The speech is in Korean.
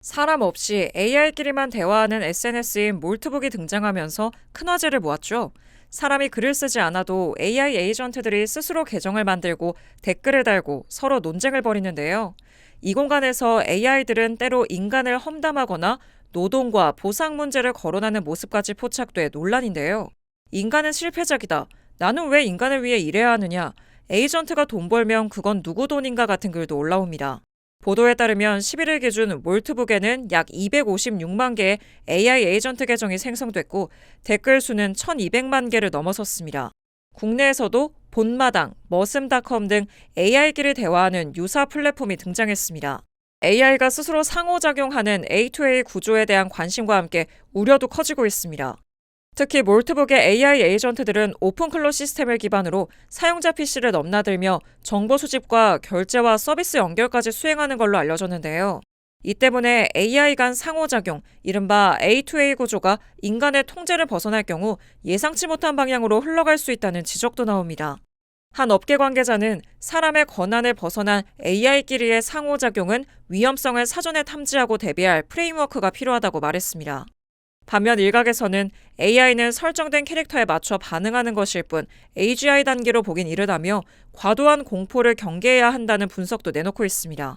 사람 없이 AI끼리만 대화하는 SNS인 몰트북이 등장하면서 큰 화제를 모았죠. 사람이 글을 쓰지 않아도 AI 에이전트들이 스스로 계정을 만들고 댓글을 달고 서로 논쟁을 벌이는데요. 이 공간에서 AI들은 때로 인간을 험담하거나 노동과 보상 문제를 거론하는 모습까지 포착돼 논란인데요. 인간은 실패작이다. 나는 왜 인간을 위해 일해야 하느냐. 에이전트가 돈 벌면 그건 누구 돈인가 같은 글도 올라옵니다. 보도에 따르면 11일 기준 몰트북에는 약 256만 개의 AI 에이전트 계정이 생성됐고 댓글 수는 1200만 개를 넘어섰습니다. 국내에서도 본마당, 머슴닷컴 등 AI끼리 대화하는 유사 플랫폼이 등장했습니다. AI가 스스로 상호작용하는 A2A 구조에 대한 관심과 함께 우려도 커지고 있습니다. 특히 몰트북의 AI 에이전트들은 오픈클로 시스템을 기반으로 사용자 PC를 넘나들며 정보 수집과 결제와 서비스 연결까지 수행하는 걸로 알려졌는데요. 이 때문에 AI 간 상호작용, 이른바 A2A 구조가 인간의 통제를 벗어날 경우 예상치 못한 방향으로 흘러갈 수 있다는 지적도 나옵니다. 한 업계 관계자는 사람의 권한을 벗어난 AI끼리의 상호작용은 위험성을 사전에 탐지하고 대비할 프레임워크가 필요하다고 말했습니다. 반면 일각에서는 AI는 설정된 캐릭터에 맞춰 반응하는 것일 뿐 AGI 단계로 보긴 이르다며 과도한 공포를 경계해야 한다는 분석도 내놓고 있습니다.